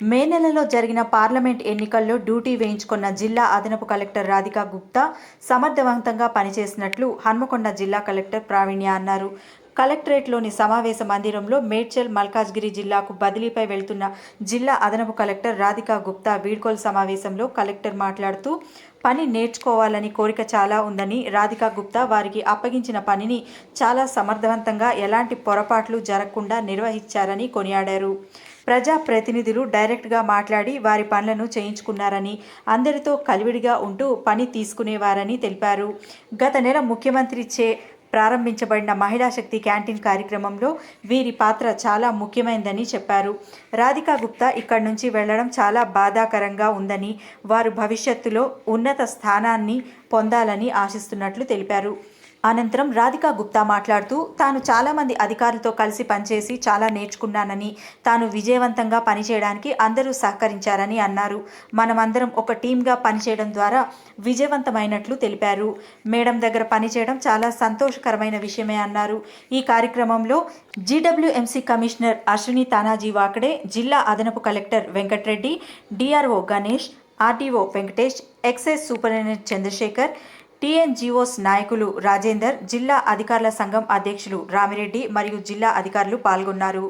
మే నెలలో జరిగిన పార్లమెంట్ ఎన్నికల్లో డ్యూటీ వేయించుకున్న జిల్లా అదనపు కలెక్టర్ రాధికా గుప్తా సమర్థవంతంగా పనిచేసినట్లు హన్మకొండ జిల్లా కలెక్టర్ ప్రావీణ్య అన్నారు. కలెక్టరేట్లోని సమావేశ మందిరంలో మేడ్చల్ మల్కాజ్గిరి జిల్లాకు బదిలీపై వెళ్తున్న జిల్లా అదనపు కలెక్టర్ రాధికా గుప్తా వీడ్కోలు సమావేశంలో కలెక్టర్ మాట్లాడుతూ పని నేర్చుకోవాలని కోరిక చాలా ఉందని రాధికా గుప్తా వారికి అప్పగించిన పనిని చాలా సమర్థవంతంగా ఎలాంటి పొరపాట్లు జరగకుండా నిర్వహించారని కొనియాడారు. ప్రజా ప్రతినిధులు డైరెక్ట్గా మాట్లాడి వారి పనులను చేయించుకున్నారని అందరితో కలివిడిగా ఉంటూ పని తీసుకునేవారని తెలిపారు. గత నెల ముఖ్యమంత్రి చే ప్రారంభించబడిన మహిళా శక్తి క్యాంటీన్ కార్యక్రమంలో వీరి పాత్ర చాలా ముఖ్యమైనదని చెప్పారు. రాధికా గుప్తా ఇక్కడి నుంచి వెళ్ళడం చాలా బాధాకరంగా ఉందని వారు భవిష్యత్తులో ఉన్నత స్థానాన్ని పొందాలని ఆశిస్తున్నట్లు తెలిపారు. అనంతరం రాధికా గుప్తా మాట్లాడుతూ తాను చాలామంది అధికారులతో కలిసి పనిచేసి చాలా నేర్చుకున్నానని తాను విజయవంతంగా పనిచేయడానికి అందరూ సహకరించారని అన్నారు. మనమందరం ఒక టీమ్గా పనిచేయడం ద్వారా విజయవంతమైనట్లు తెలిపారు. మేడం దగ్గర పనిచేయడం చాలా సంతోషకరమైన విషయమే అన్నారు. ఈ కార్యక్రమంలో జీడబ్ల్యూఎంసీ కమిషనర్ అశ్విని తానాజీ వాకడే జిల్లా అదనపు collector Venkat Reddy DRO Ganesh RTO Venkatesh excise superintendent Chandrashekar TNGOs నాయకులు రాజేందర్ జిల్లా అధికారుల సంఘం అధ్యక్షులు రామిరెడ్డి మరియు జిల్లా అధికారులు పాల్గొన్నారు.